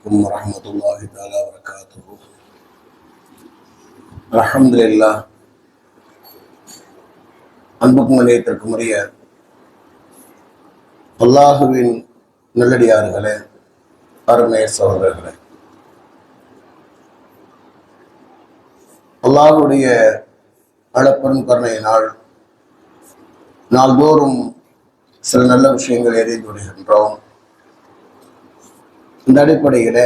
عليكم ورحمة الله تعالى وبركاته الحمد لله அன்புக்கும் நிலையத்திற்கும் உரிய அல்லாஹுவின் நல்லடியார்களே அருமை சகோதரர்களே அல்லாஹுடைய அளப்பெரும் கருணையினால் நாள்தோறும் சில நல்ல விஷயங்களை எறிந்து விடுகின்றோம் இந்த அடிப்படையில்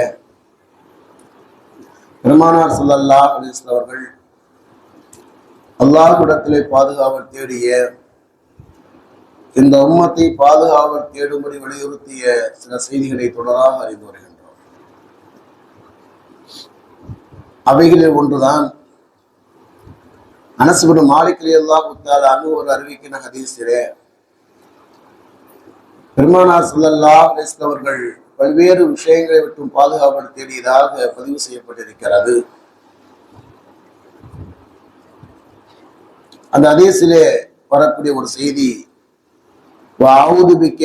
பெருமானார் சொல்லல்லா அலிஸ்ல அவர்கள் அல்லாஹ்விடத்திலே பாதுகாவல் தேடிய இந்த உம்மத்தை பாதுகாவல் தேடும்படி வலியுறுத்திய சில செய்திகளை தொடராக அறிந்து வருகின்றோம். அவைகளில் ஒன்றுதான் அனசுபடும் மாலிக் அல்லா புத்தால் ஒரு அறிவிக்கிற ஹதீஸிலே பெருமானார் சொல்லல்லா அலிஸ்ல அவர்கள் பல்வேறு விஷயங்களை விட்டும் பாதுகாப்பு தேடியதாக பதிவு செய்யப்பட்டிருக்கிறது. அந்த அதேசிலே வரக்கூடிய ஒரு செய்தி வாவுதுபிக்க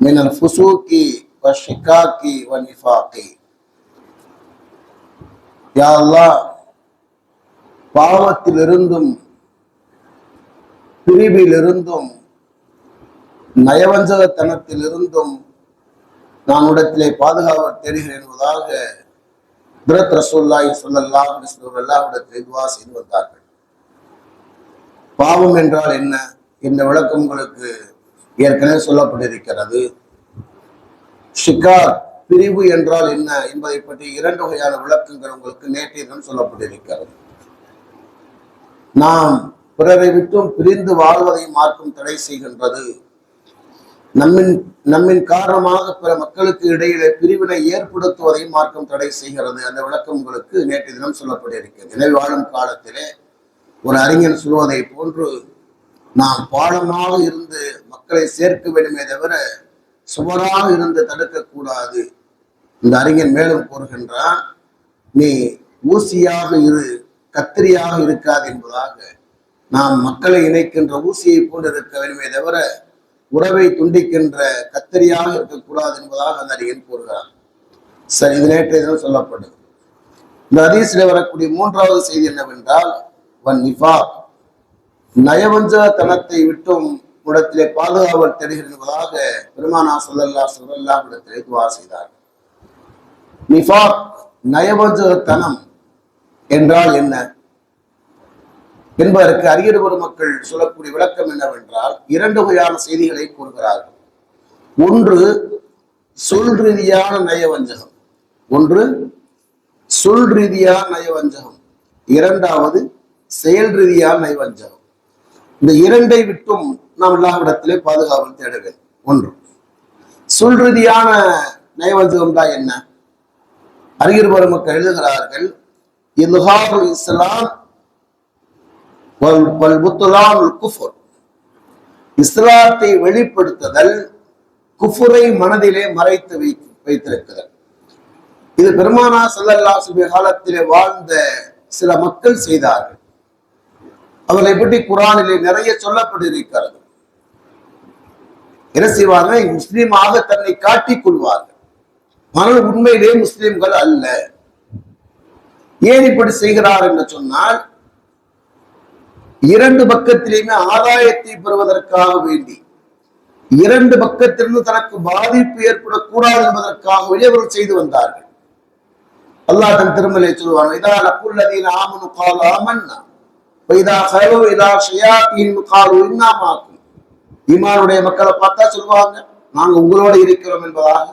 மினல் ஃபுசூக்கி வ ஷிகாக்கி வ நிஃபாக்கி யா பாவத்திலிருந்தும் பிரிவிலிருந்தும் நயவஞ்சகத்தனத்திலிருந்தும் நான் உடத்திலே பாதுகாவ தேடுகிறேன் என்பதாக பிரத் ரசூல்லாய் சொல்லல்லா எல்லாவிடத்திலே துவா செய்து வந்தார்கள். பாவம் என்றால் என்ன? இந்த விளக்கம் உங்களுக்கு ஏற்கனவே சொல்லப்பட்டிருக்கிறது. ஷிகார் பிரிவு என்றால் என்ன என்பதை பற்றி இரண்டு வகையான விளக்கங்கள் உங்களுக்கு நேற்றைய தினம் சொல்லப்பட்டிருக்கிறது. நாம் பிறரை விட்டும் பிரிந்து வாழ்வதை மாற்றும் தடை செய்கின்றது. நம்மின் நம்மின் காரணமாக பிற மக்களுக்கு இடையிலே பிரிவினை ஏற்படுத்துவதை மார்க்கம் தடை செய்கிறது. அந்த விளக்கம் உங்களுக்கு நேற்று தினம் சொல்லப்பட்டிருக்கிறது. நிலை வாழும் காலத்திலே ஒரு அறிஞன் சொல்வதை போன்று நாம் பாடமாக இருந்து மக்களை சேர்க்க வேண்டுமே தவிர சுவராக இருந்து தடுக்கக்கூடாது. இந்த அறிஞன் மேலும் கூறுகின்றான் நீ ஊசியாக இரு கத்திரியாக இருக்காது என்பதாக. நாம் மக்களை இணைக்கின்ற ஊசியை போன்று இருக்க வேண்டுமே தவிர உறவை துண்டிக்கின்ற கத்தரியாக இருக்கக்கூடாது என்பதாக அந்த அறிஞன் கூறுகிறார். சரி இது நேற்றைய தினம் சொல்லப்படுது. இந்த ஹதீஸில் வரக்கூடிய மூன்றாவது செய்தி என்னவென்றால் வன் நிஃபா நயவஞ்சகத்தனத்தை விட்டும் இடத்திலே பாதுகாவல் தெரிகிற என்பதாக பெருமானா சொல்லல்லா சொல்லல்லா இடத்திலே துவா செய்தார். நிஃபா நயவஞ்சகத்தனம் என்றால் என்ன? என்பதற்கு அறிஞர் மக்கள் சொல்லக்கூடிய விளக்கம் என்னவென்றால் இரண்டு வகையான செய்திகளை கூறுகிறார்கள். ஒன்று சொல் ரீதியான நயவஞ்சகம். ஒன்று சொல் ரீதியான நயவஞ்சகம். இரண்டாவது செயல் ரீதியான நயவஞ்சகம். இந்த இரண்டை விட்டும் நாம் எல்லாவிடத்திலே பாதுகாவல் தேட வேண்டும் ஒன்று சொல் ரீதியான நயவஞ்சகம் தான் என்ன? அறிஞர் பெருமக்கள் எழுதுகிறார்கள் இல்ஹாபுல் இஸ்லாம் குஃபுர். இஸ்லாத்தை வெளிப்படுத்துதல் குஃபுரை மனதிலே மறைத்து வை வைத்திருக்கிறது. இது பெருமானா சல்லல்லா சுபி காலத்திலே வாழ்ந்த சில மக்கள் செய்தார்கள். அவர்களை பற்றி குரானிலே நிறைய சொல்லப்பட்டிருக்கிறது. என்ன செய்வார்கள்? முஸ்லீமாக தன்னை காட்டிக் கொள்வார்கள். ஆனால் உண்மையிலே முஸ்லிம்கள் அல்ல. ஏன் இப்படி செய்கிறார் என்று சொன்னால் இரண்டு பக்கத்திலேயுமே ஆதாயத்தை பெறுவதற்காக வேண்டி இரண்டு பக்கத்திலிருந்து தனக்கு பாதிப்பு ஏற்படக்கூடாது என்பதற்காக அவர்கள் செய்து வந்தார்கள். அல்லாஹ் தன் திருமலை சொல்லுவாங்க இதா லக்குல்லதீன் ஆமனு கால் ஆமன்னா வைதா ஹலோ இதா ஷியாத்தின் காலு இன்னாமாக்கும் ஈமானுடைய மக்களை பார்த்தா சொல்லுவாங்க நாங்க உங்களோட இருக்கிறோம் என்பதாக.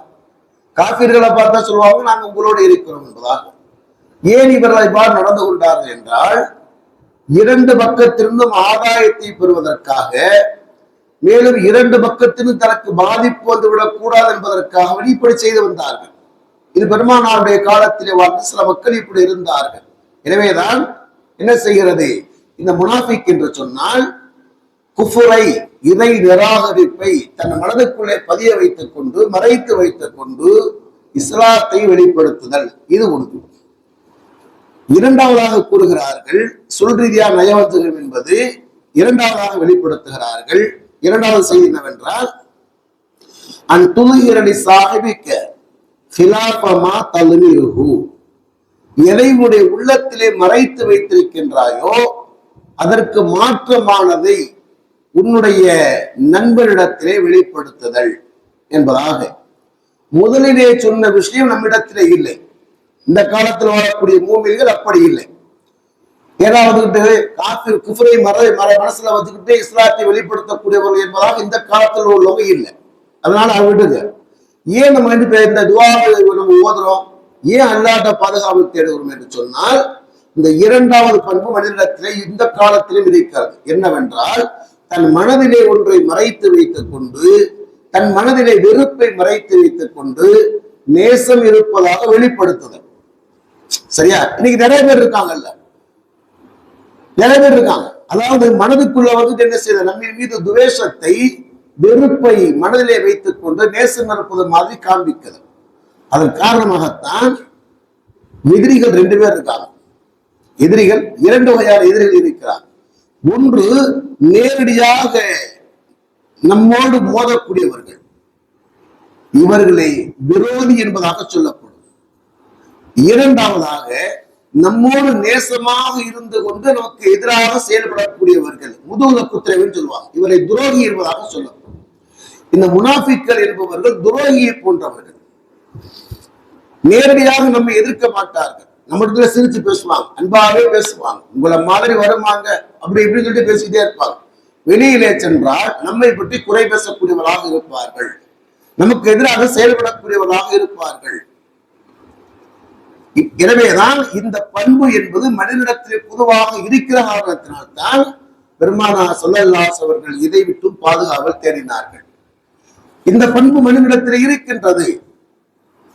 காப்பீர்களை பார்த்தா சொல்லுவாங்க நாங்க உங்களோட இருக்கிறோம் என்பதாக. ஏன் இவர்கள் இவ்வாறு நடந்து கொண்டார்கள் என்றால் இரண்டு பக்கத்திலிருந்தும் ஆதாயத்தை பெறுவதற்காக மேலும் இரண்டு பக்கத்திலும் தனக்கு பாதிப்பு வந்துவிடக் கூடாது என்பதற்காக இப்படி செய்து வந்தார்கள். இது பெருமானாருடைய காலத்திலே வாழ்ந்த சில மக்கள் இப்படி இருந்தார்கள். எனவேதான் என்ன செய்கிறது? இந்த முனாஃபிக் என்று சொன்னால் குஃபுரை இதை நிராகரிப்பை தன் மனதுக்குள்ளே பதிய வைத்துக் கொண்டு மறைத்து வைத்துக் கொண்டு இஸ்லாத்தை வெளிப்படுத்துதல். இது ஒன்று இரண்டாவதாக கூறுகிறார்கள் சொல் ரீதியாக நயவஞ்சகம் என்பது இரண்டாவதாக வெளிப்படுத்துகிறார்கள். இரண்டாவது செய்தி என்னவென்றால் அன் துணுகிறடி சாஹிபிக்க ஹிலாபமா தலுமிருகு எதை உடைய உள்ளத்திலே மறைத்து வைத்திருக்கின்றாயோ அதற்கு மாற்றமானதை உன்னுடைய நண்பரிடத்திலே வெளிப்படுத்துதல் என்பதாக. முதலிலே சொன்ன விஷயம் நம்மிடத்திலே இல்லை. இந்த காலத்தில் வாழக்கூடிய மூமிகள் அப்படி இல்லை. ஏதாவது காஃபிர் குஃபரை மர மர மனசுல வச்சுக்கிட்டு இஸ்லாத்தை வெளிப்படுத்தக்கூடியவர்கள் என்பதாக இந்த காலத்தில் உள்ளவங்க இல்லை. அதனால அதை விடுங்க. ஏன் நம்ம ரெண்டு இந்த துவாவை நம்ம ஓதுறோம்? ஏன் அல்லாட்ட பாதுகாப்பு தேடுகிறோம் என்று சொன்னால் இந்த இரண்டாவது பண்பு மனிதனிடத்திலே இந்த காலத்திலும் இருக்கிறது. என்னவென்றால் தன் மனதிலே ஒன்றை மறைத்து வைத்துக் கொண்டு தன் மனதிலே வெறுப்பை மறைத்து வைத்துக் கொண்டு நேசம் இருப்பதாக வெளிப்படுத்துதல். சரியா? இன்னைக்கு நிறைய பேர் இருக்காங்கல்ல. நிறைய பேர் இருக்காங்க. அதாவது மனதுக்குள்ள வந்துட்டு என்ன செய்த நம்ம மீது துவேஷத்தை வெறுப்பை மனதிலே வைத்துக் கொண்டு நேசம் நடப்பது மாதிரி காண்பிக்கிறது. அதன் காரணமாகத்தான் எதிரிகள் ரெண்டு பேர் இருக்காங்க. எதிரிகள் இரண்டு வகையான எதிரிகள் இருக்கிறார். ஒன்று நேரடியாக நம்மோடு மோதக்கூடியவர்கள். இவர்களை விரோதி என்பதாக சொல்லப்படும். இரண்டாவதாக நம்மோடு நேசமாக இருந்து கொண்டு நமக்கு எதிராக செயல்படக்கூடியவர்கள் முதுகுல குத்திரவன் சொல்லுவாங்க. இவரை துரோகி என்பதாக சொல்லப்படும் இந்த முனாஃபிக்கள் என்பவர்கள் துரோகியை போன்றவர்கள். நேரடியாக நம்மை எதிர்க்க மாட்டார்கள். நம்ம இடத்துல சிரிச்சு பேசுவாங்க. அன்பாகவே பேசுவாங்க. உங்களை மாதிரி வருவாங்க. அப்படி இப்படின்னு சொல்லிட்டு பேசிக்கிட்டே இருப்பாங்க. வெளியிலே சென்றால் நம்மை பற்றி குறை பேசக்கூடியவர்களாக இருப்பார்கள். நமக்கு எதிராக செயல்படக்கூடியவர்களாக இருப்பார்கள். எனவேதான் இந்த பண்பு என்பது மனிதனிடத்தில் பொதுவாக இருக்கிற காரணத்தினால்தான் பெருமானா சொல்லல்லாஸ் அவர்கள் இதை விட்டும் பாதுகாவல் தேடினார்கள். இந்த பண்பு மனிதனிடத்தில் இருக்கின்றது.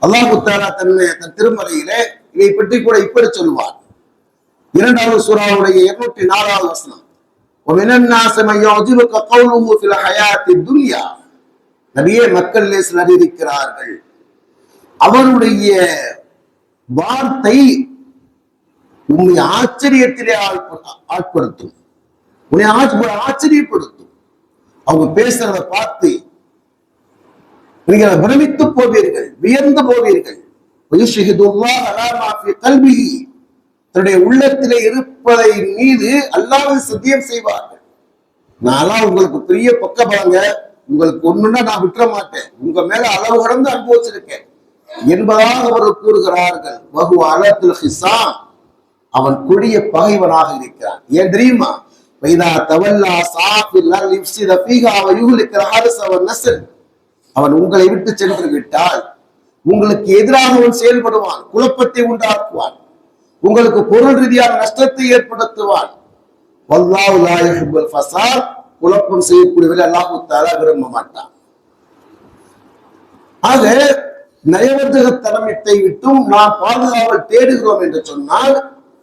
அல்லாஹு தாலா தன்னுடைய தன் திருமலையிலே இதை பற்றி கூட இப்படி சொல்லுவார். இரண்டாவது சூறாவுடைய இருநூற்றி நாலாவது வசனம் நிறைய மக்கள் சிலர் இருக்கிறார்கள். அவருடைய வார்த்தை உண்மை ஆச்சரியத்திலே ஆட்படுத்தும். உன்னை ஆச்சரியப்படுத்தும். அவங்க பேசுறத பார்த்து நீங்கள் பிரமித்து போவீர்கள் வியந்து போவீர்கள். கல்வி தன்னுடைய உள்ளத்திலே இருப்பதை மீது அல்லாவது சத்தியம் செய்வார்கள். நான்லாம் உங்களுக்கு பெரிய பக்க பலங்க உங்களுக்கு ஒண்ணுன்னா நான் விட்டுற மாட்டேன். உங்க மேல அளவு கடந்து அனுபவிச்சிருக்கேன். என்பதாக அவர்கள் கூறுகிறார்கள். வகு அலத்தில் ஹிசாம். அவன் கொடிய பகைவனாக இருக்கிறான். ஏன் தெரியுமா? வைதா தவல்லா சாஃபில் லிப்சித பீகா அவன் வ ஹாரிஸ் அவன் வ அவன் உங்களை விட்டு சென்று விட்டால் உங்களுக்கு எதிராக அவன் செயல்படுவான் குழப்பத்தை உண்டாக்குவான் உங்களுக்கு பொருள் ரீதியான நஷ்டத்தை ஏற்படுத்துவான். வல்லாஹு குழப்பம் செய்யக்கூடியவர்கள் அல்லாஹு தஆலா விரும்ப மாட்டான். ஆக நயவஞ்சகத்தனத்தை விட்டும் நாம் பாதுகாவல் தேடுகிறோம் என்று சொன்னால்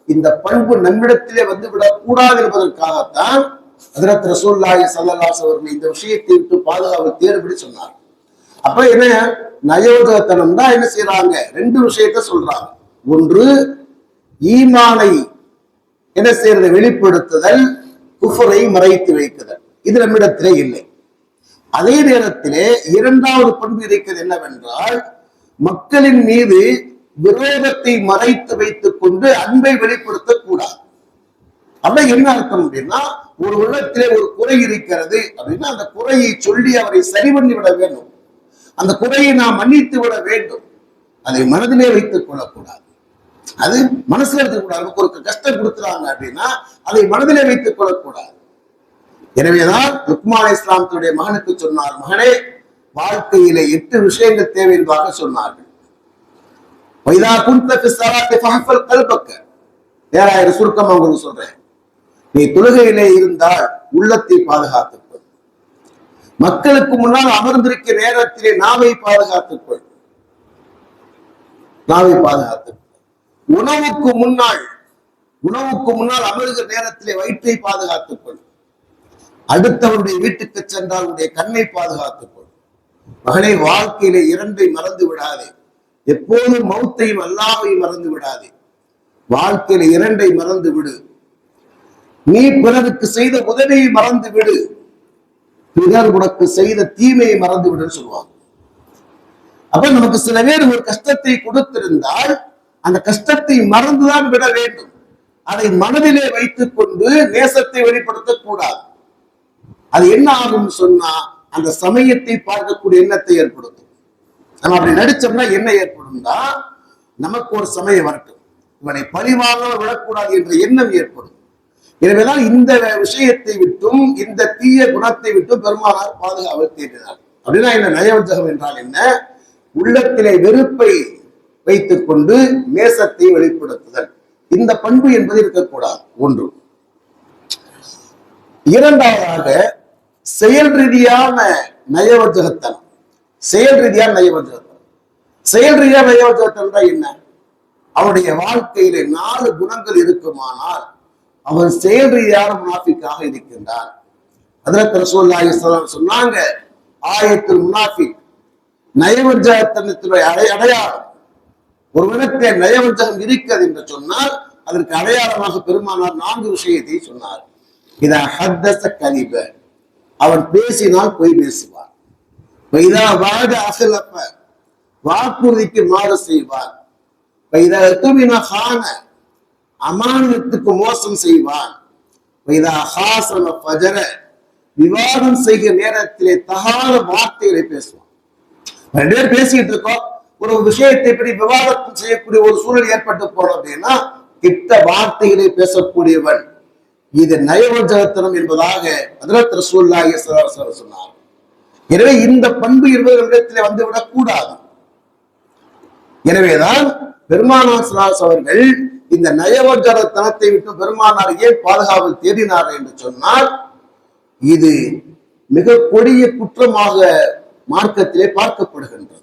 இந்த பண்பு நம்மிடத்திலே வந்து விடக்கூடாது என்பதற்காகத்தான் ஹஜரத் ரசூல்லாய் சல்லாஸ் அவர்கள் இந்த விஷயத்தை விட்டு பாதுகாவல் தேடுபடி சொன்னார் அப்ப என்ன? நயவர்த்தகத்தனம் தான் என்ன செய்யறாங்க ரெண்டு விஷயத்த சொல்றாங்க. ஒன்று ஈமானை என்ன செய்யறது வெளிப்படுத்துதல் குஃபரை மறைத்து வைக்குதல். இது நம்மிடத்திலே இல்லை. அதே நேரத்திலே இரண்டாவது பண்பு இருக்கிறது என்னவென்றால் மக்களின் மீது விரோதத்தை மறைத்து வைத்துக் கொண்டு அன்பை வெளிப்படுத்தக் கூடாது. அப்ப என்ன அர்த்தம் அப்படின்னா ஒரு உள்ளத்திலே ஒரு குறை இருக்கிறது அப்படின்னா அந்த குறையை சொல்லி அவரை சரி பண்ணி விட வேண்டும். அந்த குறையை நாம் மன்னித்து விட வேண்டும். அதை மனதிலே வைத்துக் கொள்ளக்கூடாது. அது மனசுல இருக்கக்கூடாது நமக்கு ஒரு கஷ்டம் கொடுத்துறாங்க அப்படின்னா அதை மனதிலே வைத்துக் கொள்ளக்கூடாது. எனவேதான் லுக்மான் இஸ்லாம் தன்னுடைய மகனுக்கு சொன்னார் மகனே வாழ்க்கையிலே எட்டு விஷயங்கள் தேவை என்பதாக சொன்னார்கள். வைதா குந்த ஃபஹஃபல் கல்பக்க ஏழாயிரம் சுருக்கம் உங்களுக்கு சொல்றேன். நீ தொழுகையிலே இருந்தால் உள்ளத்தை பாதுகாத்துக்கொள். மக்களுக்கு முன்னால் அமர்ந்திருக்கிற நேரத்திலே நாவை பாதுகாத்துக்கொள். நாவை பாதுகாத்துக்கொள். உணவுக்கு முன்னால் உணவுக்கு முன்னால் அமருகிற நேரத்திலே வயிற்றை பாதுகாத்துக்கொள். அடுத்தவருடைய வீட்டுக்கு சென்றால் உடைய கண்ணை பாதுகாத்துக்கொள். மகனே வாழ்க்கையில இரண்டை மறந்து விடாதே. எப்போதும் மௌத்தையும் அல்லாவையும் மறந்து விடாதே. வாழ்க்கையில இரண்டை மறந்து விடு. நீ பிறருக்கு செய்த உதவியை மறந்து விடு. பிறர் உனக்கு செய்த தீமையை மறந்து விடுன்னு சொல்லுவாங்க. அப்ப நமக்கு சில பேர் ஒரு கஷ்டத்தை கொடுத்திருந்தால் அந்த கஷ்டத்தை மறந்துதான் விட வேண்டும். அதை மனதிலே வைத்துக் கொண்டு நேசத்தை வெளிப்படுத்தக் கூடாது அது என்ன ஆகும் சொன்னா அந்த சமயத்தை பார்க்கக்கூடிய எண்ணத்தை ஏற்படுத்தும். நம்ம அப்படி நடிச்சோம்னா என்ன ஏற்படும்னா நமக்கு ஒரு சமயம் வரட்டும். இவனை பழிவாங்க விடக்கூடாது என்ற எண்ணம் ஏற்படும். எனவேதான் இந்த விஷயத்தை விட்டும் இந்த தீய குணத்தை விட்டும் பெருமானார் பாதுகாப்பு தேடினார். அப்படின்னா என்ன நயவஞ்சகம் என்றால் என்ன? உள்ளத்திலே வெறுப்பை வைத்துக் கொண்டு நேசத்தை வெளிப்படுத்துதல். இந்த பண்பு என்பது இருக்கக்கூடாது. ஒன்று. இரண்டாவதாக செயல் ரீதியான நயவஞ்சகத்தனம். செயல் ரீதியான நயவஞ்சகத்தனம். செயல் ரீதியான நயவஞ்சகத்தனம் என்ன? அவருடைய வாழ்க்கையில நாலு குணங்கள் இருக்குமானால் அவன் செயல் ரீதியான முனாஃபிக்காக இருக்கின்றான். அதற்கு ரசூலுல்லாஹி சொன்னாங்க ஆயத்தில் முனாஃபிக் நயவஞ்சகத்தனத்தினுடைய அடை அடையாளம். ஒருவனுக்கு நயவஞ்சகம் இருக்கிறது என்று சொன்னால் அதற்கு அடையாளமாக பெருமானார் நான்கு விஷயத்தை சொன்னார். இத ஹத்தச கலிப அவன் பேசினால் பொய் பேசுவார் வைதா வாத அசலப்ப வாக்குறுதிக்கு மாறு செய்வார் வைதா எத்துமின ஹான அமானத்துக்கு மோசம் செய்வான். வைதா ஹாசன பஜர விவாதம் செய்கிற நேரத்திலே தகாத வார்த்தைகளை பேசுவான். ரெண்டு பேர் பேசிட்டு இருக்கோம். ஒரு விஷயத்தை இப்படி விவாதம் செய்யக்கூடிய ஒரு சூழல் ஏற்பட்டு போறோம் அப்படின்னா கிட்ட வார்த்தைகளை பேசக்கூடியவன். இது நயவஞ்சகத்தனம் என்பதாக அதிரத் ரசூல்லாஹி சொன்னார். எனவே இந்த பண்பு இவர்களிடத்திலே வந்துவிடக் கூடாது. எனவேதான் பெருமானார் ஸல்லல்லாஹு அவர்கள் இந்த நயவஞ்சகத்தனத்தை விட்டு பெருமானார் ஏன் பாதுகாவல் தேடினார் என்று சொன்னால் இது மிக கொடிய குற்றமாக மார்க்கத்திலே பார்க்கப்படுகின்றது.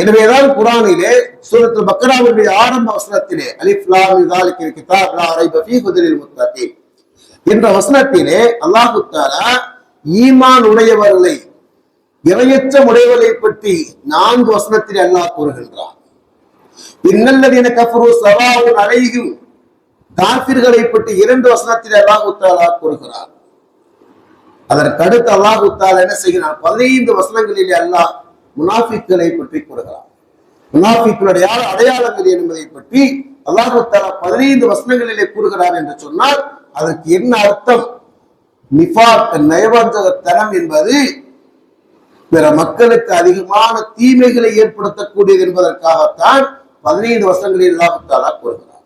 எனவேதான் குரானிலே சூரத்து பக்கராவுடைய ஆரம்ப வசனத்திலே என்ற வசனத்திலே அல்லாஹு ஈமான் உடையவர்களை இறையற்ற உடையவர்களை பற்றி நான்கு வசனத்திலே அல்லாஹ் கூறுகின்றார் இன்னல்லதீன கஃபரு சவாவும் அலைகும் காபிர்களை பற்றி இரண்டு வசனத்தில் அல்லாஹு கூறுகிறார். அதற்கடுத்து அல்லாஹு தாலா என்ன செய்கிறார் பதினைந்து வசனங்களிலே அல்லாஹ் முனாஃபிக்களை பற்றி கூறுகிறான் முனாஃபிக்களுடைய அடையாளங்கள் என்பதை பற்றி அல்லாஹு பதினைந்து வசனங்களிலே கூறுகிறார் என்று சொன்னால் அதற்கு என்ன அர்த்தம்? நிஃபாக் நயவஞ்சகத்தனம் என்பது பிற மக்களுக்கு அதிகமான தீமைகளை ஏற்படுத்தக்கூடியது என்பதற்காகத்தான் பதினைந்து வசனங்களில் அல்லாஹு தாலா கூறுகிறார்.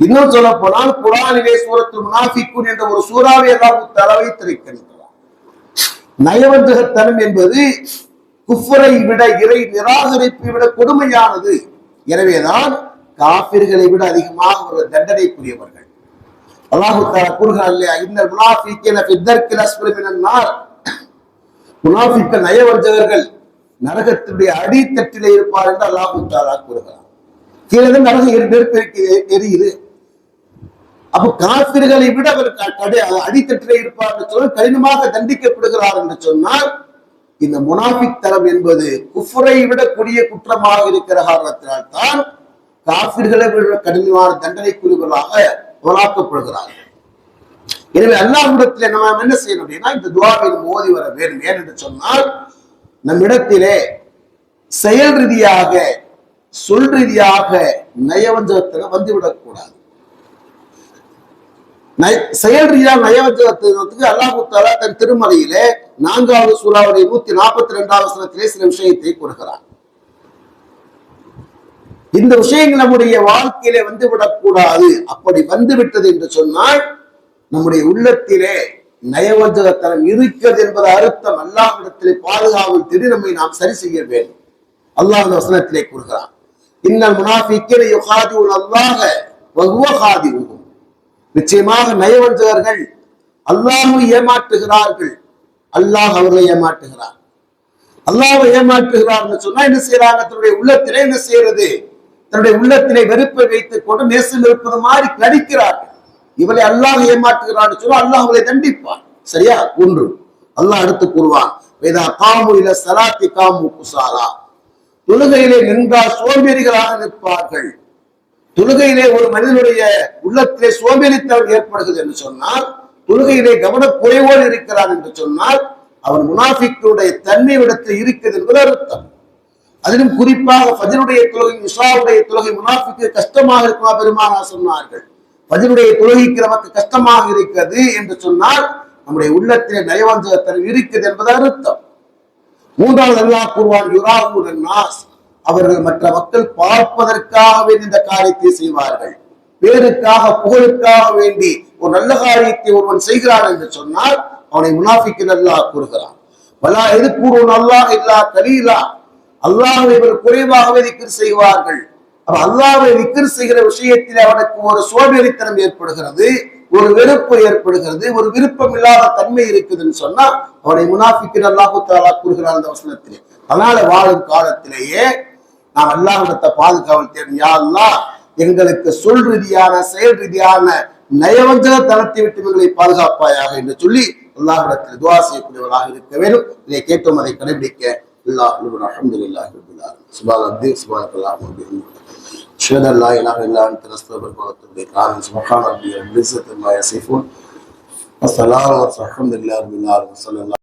இன்னும் சொல்ல போனால் குரானிலே சூரத்து முனாஃபிக்குன் என்ற ஒரு சூறாவை அல்லாஹு தாலா வைத்திருக்கின்றார். நயவஞ்சகத்தனம் என்பது குஃபரை விட இறை நிராகரிப்பை விட கொடுமையானது. எனவேதான் காபிர்களை விட அதிகமாக ஒரு தண்டனைக்குரியவர்கள். அல்லாஹு தாலா கூறுகிறார் இல்லையா? இந்த முனாஃபிக்கின ஃபித்தர்கில் அஸ்ஃபலி முனாஃபிக்க நயவர்ஜகர்கள் நரகத்தினுடைய அடித்தட்டிலே இருப்பார் என்று அல்லாஹு தாலா கூறுகிறார் கீழே இருந்து நரகம் எரி- நெருப்பு எரியுது. அப்போ காபிர்களை விட அவர் அடித்தட்டிலே இருப்பார் என்று சொன்னால் கடினமாக தண்டிக்கப்படுகிறார் என்று சொன்னால் இந்த முனாஃபிக் தரம் என்பது குஃபரை விட கொடிய குற்றமாக இருக்கிற காரணத்தினால் தான் காபிர்களை விட கடினமான தண்டனைக்குரியவர்களாக உலாக்கப்படுகிறார்கள் எனவே அல்லாஹ்விடத்திலே நம்ம என்ன செய்யணும் அப்படின்னா இந்த துவாவில் மோதி வர வேண்டும். ஏன் என்று சொன்னால் நம்மிடத்திலே செயல் ரீதியாக சொல் ரீதியாக நயவஞ்சகத்தில் வந்துவிடக்கூடாது. நய- செயல் ரீதியாக நயவஞ்சகத்துக்கு அல்லாஹு தன் திருமலையிலே நான்காவது சூறாவுடைய நூத்தி நாற்பத்தி ரெண்டாவது வசனத்திலே சில விஷயத்தை கொடுக்கிறார் இந்த விஷயங்கள் நம்முடைய வாழ்க்கையிலே வந்து விடக்கூடாது அப்படி வந்து விட்டது என்று சொன்னால் நம்முடைய உள்ளத்திலே நயவஞ்சகத்தனம் இருக்கிறது என்பது அர்த்தம் அல்லாஹ்விடத்திலே பாதுகாவல் திடீர் நம்மை நாம் சரி செய்ய வேண்டும். அல்லாஹ் அந்த வசனத்திலே கூறுகிறான் இன்னல் யோகாதி உள் அல்லாஹ வஹுவ காதிவுஹும் நிச்சயமாக நயவஞ்சகர்கள் அல்லாஹும் ஏமாற்றுகிறார்கள். அல்லாஹ் அவர்களை ஏமாற்றுகிறார். அல்லாஹ்வை ஏமாற்றுகிறார்னு சொன்னா என்ன செய்யறாங்க தன்னுடைய உள்ளத்திலே என்ன செய்யறது தன்னுடைய உள்ளத்திலே வெறுப்பை வைத்துக் கொண்டு நேசம் இருப்பது மாதிரி நடிக்கிறார்கள் இவளை அல்லாஹ் ஏமாற்றுகிறான்னு சொன்னா அல்லாஹ் அவளை தண்டிப்பான். சரியா? ஒன்று. அல்லாஹ் அடுத்து கூறுவான் வேதா காமு இல சலாத்தி காமு குசாலா தொழுகையிலே நின்றால் சோம்பேறிகளாக நிற்பார்கள். தொழுகையிலே ஒரு மனிதனுடைய உள்ளத்திலே சோம்பேறித்தவன் ஏற்படுகிறது என்று சொன்னால் தொழுகையிலே கவனக்குறைவோடு இருக்கிறார் என்று சொன்னால் அவன் முனாஃபிக்குடைய தன்மை விடத்தில் இருக்கிறது என்பது அர்த்தம். அதிலும் குறிப்பாக ஃபஜருடைய தொழுகை உஷாவுடைய தொழுகை முனாஃபிக்கு கஷ்டமாக இருக்குமா பெருமானா சொன்னார்கள். ஃபஜருடைய தொழுகைக்கு நமக்கு கஷ்டமாக இருக்கிறது என்று சொன்னால் நம்முடைய உள்ளத்திலே நயவஞ்சகத்தனம் இருக்கிறது என்பது அர்த்தம். மூன்றாவது அல்லா கூறுவான் யுராவுடன் நாஸ் அவர்கள் மற்ற மக்கள் பார்ப்பதற்காகவே இந்த காரியத்தை செய்வார்கள். பேருக்காக புகழுக்காக வேண்டி ஒரு நல்ல காரியத்தை ஒருவன் செய்கிறான் என்று சொன்னால் அவனை முனாஃபிக்கு அல்லாஹ் கூறுகிறான். வலா எது கூறுவன் அல்லாஹ் இல்லா கலீலா? அல்லாஹை இவர் குறைவாகவே திக்கர் செய்வார்கள். அப்ப அல்லாஹ்வை திக்கர் செய்கிற விஷயத்தில் அவனுக்கு ஒரு சோம்பேறித்தனம் ஏற்படுகிறது ஒரு வெறுப்பு ஏற்படுகிறது ஒரு விருப்பம் இல்லாத தன்மை இருக்குதுன்னு சொன்னா அவனை முனாஃபிக்கு அல்லாஹு தாலா கூறுகிறார் அந்த வசனத்திலே. அதனால வாழும் காலத்திலேயே நாம் அல்லாஹிடத்தை பாதுகாவல் தேடும் யா அல்லாஹ் எங்களுக்கு சொல் ரீதியான செயல் ரீதியான நயவஞ்சக தனத்தை விட்டு எங்களை பாதுகாப்பாயாக என்று சொல்லி அல்லாஹிடத்தில் துவா செய்யக்கூடியவராக இருக்க வேண்டும் இதை கேட்டோம் அதை கடைபிடிக்க அல்லாஹ் அல்ஹம்துலில்லாஹி ரப்பில் ஆலமீன் சுப்ஹான ரப்பி சுப்ஹானக அல்லாஹும்ம வபிஹம்திக أشهد أن لا إله إلا أنت نستغفرك ونتوب إليك آمين سبحان ربي رب العزة عما يصفون والسلام والحمد لله رب العالمين صلى الله